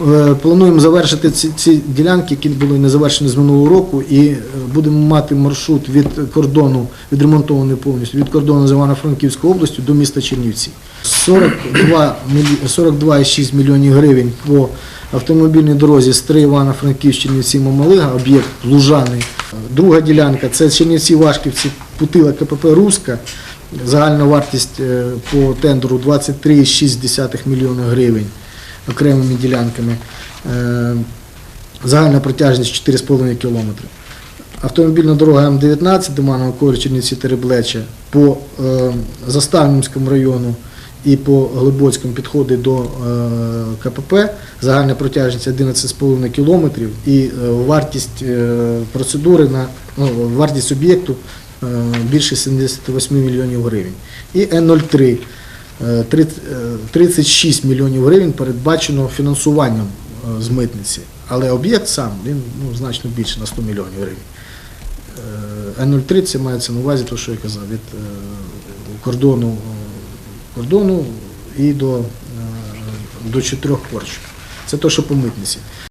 е, плануємо завершити ці, ці ділянки, які були не завершені з минулого року, і е, будемо мати маршрут від кордону, відремонтований повністю, від кордону з Івано-Франківської області до міста Чернівці. 42 42,6 мільйонів гривень по автомобільній дорозі з 3 Івано-Франківськ, Мамалига, об'єкт Лужани. Друга ділянка це Чернівці, Вашківці, Путила, КПП Руська. Загальна вартість е, по тендеру 23,6 мільйона гривень окремими ділянками. Е, Загальна протяжність 4,5 кілометри. Автомобільна дорога М19 Деманова Коваль, Чернівці Тереблеча по е, Заставнівському району і по Глибоцькому підходить до е, КПП. Загальна протяжність 11,5 кілометрів і вартість процедури на ну, вартість об'єкту більше 78 мільйонів гривень. І Н03 е, 30, е, 36 мільйонів гривень передбачено фінансуванням е, з митниці. Але об'єкт сам він ну, значно більше на 100 мільйонів гривень. Е, Н03 це мається на увазі, те, що я казав, від е, кордону, е, кордону і до, е, до чотирьох порч. Це те, що по митниці.